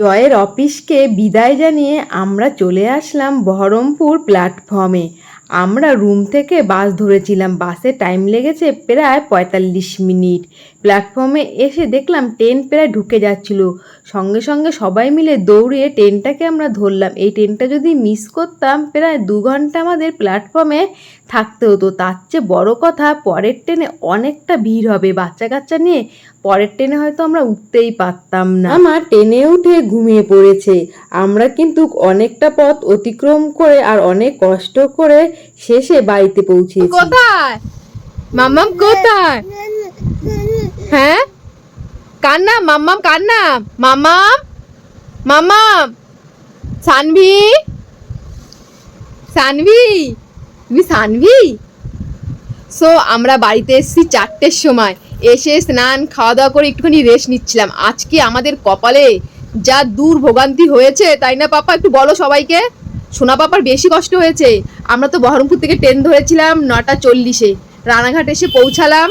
জয়ের অফিসকে বিদায় জানিয়ে আমরা চলে আসলাম বহরমপুর প্ল্যাটফর্মে। আমরা রুম থেকে বাস ধরেছিলাম, বাসে টাইম লেগেছে প্রায় পঁয়তাল্লিশ মিনিট। প্ল্যাটফর্মে এসে দেখলাম ট্রেন প্রায় ঢুকে যাচ্ছিল। সঙ্গে সঙ্গে সবাই মিলে দৌড়িয়ে ট্রেনটাকে আমরা ধরলাম। এই ট্রেনটা যদি মিস করতাম, প্রায় দু ঘণ্টা আমাদের প্ল্যাটফর্মে থাকতে হতো। তার চেয়ে বড় কথা, পরের ট্রেনে অনেকটা ভিড় হবে। বাচ্চা কাচ্চা নিয়ে পরের ট্রেনে হয়তো আমরা উঠতেই পারতাম না। আমার ট্রেনে উঠে ঘুমিয়ে পড়েছে। আমরা কিন্তু অনেকটা পথ অতিক্রম করে আর অনেক কষ্ট করে শেষে বাড়িতে পৌঁছেছি। কোথায়? মাম্মাম কোথায়? হ্যাঁ? কার নাম মাম্মাম কার নাম মাম্মাম? মাম্মাম? সানভি? সানভি? তুমি সানভি? সো আমরা বাড়িতে এসেছি চারটের সময়। এসে স্নান, খাওয়া দাওয়া করে একটুখানি রেস্ট নিচ্ছিলাম। আজকে আমাদের কপালে যা দূর ভোগান্তি হয়েছে, তাই না পাপা? একটু বলো সবাইকে। সোনা পাপার বেশি কষ্ট হয়েছে। আমরা তো বহরমপুর থেকে ট্রেন ধরেছিলাম নটা চল্লিশে। রানাঘাট এসে পৌঁছালাম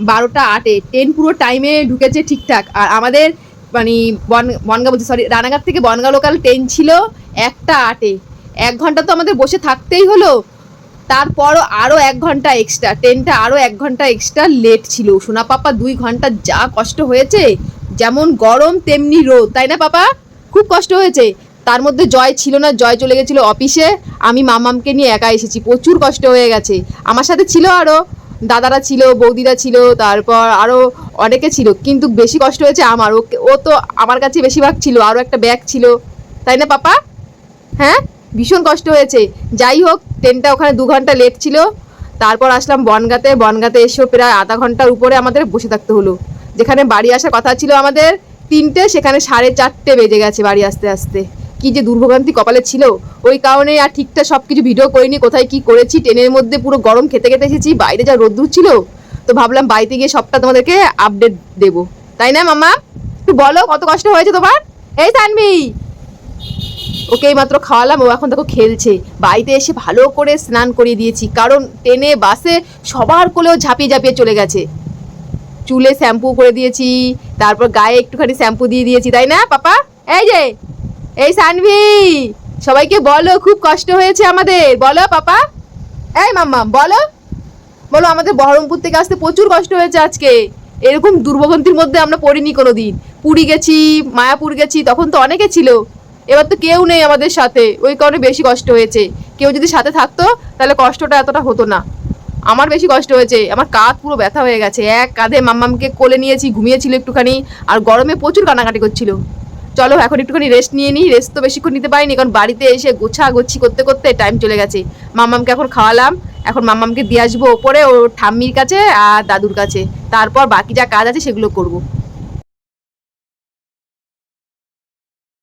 বারোটা আটে। ট্রেন পুরো টাইমে ঢুকেছে ঠিকঠাক। আর আমাদের মানে বন, বনগা বলছি সরি রানাঘাট থেকে বনগা লোকাল ট্রেন ছিল একটা আটে। এক ঘণ্টা তো আমাদের বসে থাকতেই হলো। তারপরও আরও এক ঘণ্টা এক্সট্রা ট্রেনটা আরও এক ঘণ্টা এক্সট্রা লেট ছিল। সোনা পাপা দুই ঘণ্টা যা কষ্ট হয়েছে, যেমন গরম তেমনি রোদ, তাই না পাপা? খুব কষ্ট হয়েছে। তার মধ্যে জয় ছিল না, জয় চলে গেছিল অফিসে। আমি মামামকে নিয়ে একা এসেছি, প্রচুর কষ্ট হয়ে গেছে। আমার সাথে ছিল আরও দাদারা ছিল, বৌদিরা ছিল, তারপর আরও অনেকে ছিল, কিন্তু বেশি কষ্ট হয়েছে আমার। ও তো আমার কাছে বেশিরভাগ ছিল আরও একটা ব্যাগ ছিল। তাই না পাপা? হ্যাঁ? ভীষণ কষ্ট হয়েছে। যাই হোক ট্রেনটা ওখানে দু ঘণ্টা লেট ছিল। তারপর আসলাম বনগাতে। বনগাতে এসেও প্রায় আধা ঘণ্টার উপরে আমাদের বসে থাকতে হলো। যেখানে বাড়ি আসার কথা ছিল আমাদের তিনটে, সেখানে সাড়ে চারটে বেজে গেছে বাড়ি আসতে আসতে। কি যে দুর্ভোগান্তি কপালে ছিল। ওই কারণে আর ঠিকঠাক সব কিছু ভিডিও করিনি, কোথায় কি করেছি। ট্রেনের মধ্যে পুরো গরম খেতে খেতে এসেছি, বাইরে যা রোদ্দুর ছিল। তো ভাবলাম বাড়িতে গিয়ে সবটা তোমাদেরকে আপডেট দেবো। তাই না মামা একটু বলো, কত কষ্ট হয়েছে তোমার? এই তানবি ওকে এই মাত্র খাওয়ালাম, ও এখন দেখো খেলছে। বাড়িতে এসে ভালো করে স্নান করিয়ে দিয়েছি, কারণ ট্রেনে, বাসে সবার কোলেও ঝাঁপিয়ে ঝাঁপিয়ে চলে গেছে। চুলে শ্যাম্পু করে দিয়েছি, তারপর গায়ে একটুখানি শ্যাম্পু দিয়ে দিয়েছি, তাই না, পাপা? এই যে, এই সানভি, সবাইকে বলো, খুব কষ্ট হয়েছে আমাদের, বলো পাপা। এই মাম্মা বলো। বলো, আমাদের বহরমপুর থেকে আসতে প্রচুর কষ্ট হয়েছে আজকে। এরকম দুর্ভোগান্তির মধ্যে আমরা পড়িনি কোনো দিন পুরী গেছি, মায়াপুর গেছি, তখন তো অনেকে ছিল। এবার তো কেউ নেই আমাদের সাথে। ওই কারণে বেশি কষ্ট হয়েছে। কেউ যদি সাথে থাকতো, তাহলে কষ্টটা এতটা হতো না। আমার বেশি কষ্ট হয়েছে। আমার কাঁধ পুরো ব্যথা হয়ে গেছে। এক কাঁধে মাম্মামকে কোলে নিয়েছি, ঘুমিয়েছিল একটুখানি, আর গরমে প্রচুর কানাকাটি করছিল। চলো, এখন একটুখানি রেস্ট নিয়ে নিই। রেস্ট তো বেশিক্ষণ নিতে পারিনি, কারণ বাড়িতে এসে গোছা গোছি করতে করতে টাইম চলে গেছে। মাম্মামকে এখন খাওয়ালাম। এখন মাম্মামকে দিয়ে আসব ওপরে, ওর ঠাম্মির কাছে আর দাদুর কাছে। তারপর বাকি যা কাজ আছে সেগুলো করব।